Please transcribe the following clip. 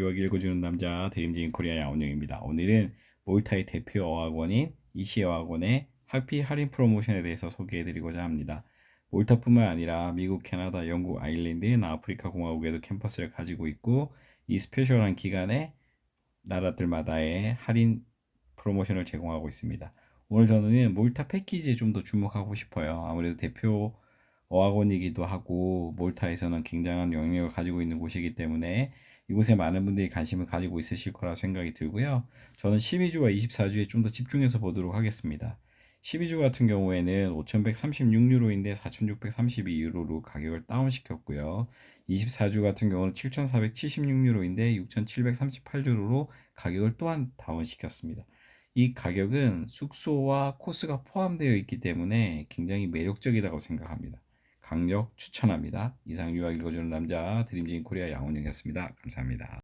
유학 읽어주는 남자 드림진 코리아 양원영입니다. 오늘은 몰타의 대표 어학원인 이시 어학원의 학비 할인 프로모션에 대해서 소개해드리고자 합니다. 몰타뿐만 아니라 미국, 캐나다, 영국, 아일랜드, 아프리카 공화국에도 캠퍼스를 가지고 있고 이 스페셜한 기간에 나라들마다의 할인 프로모션을 제공하고 있습니다. 오늘 저는 몰타 패키지에 좀 더 주목하고 싶어요. 아무래도 대표 어학원이기도 하고 몰타에서는 굉장한 영향력을 가지고 있는 곳이기 때문에 이곳에 많은 분들이 관심을 가지고 있으실 거라 생각이 들고요. 저는 12주와 24주에 좀 더 집중해서 보도록 하겠습니다. 12주 같은 경우에는 5,136유로인데 4,632유로로 가격을 다운시켰고요. 24주 같은 경우는 7,476유로인데 6,738유로로 가격을 또한 다운시켰습니다. 이 가격은 숙소와 코스가 포함되어 있기 때문에 굉장히 매력적이라고 생각합니다. 강력 추천합니다. 이상 유학 읽어주는 남자 드림진 코리아 양원영이었습니다. 감사합니다.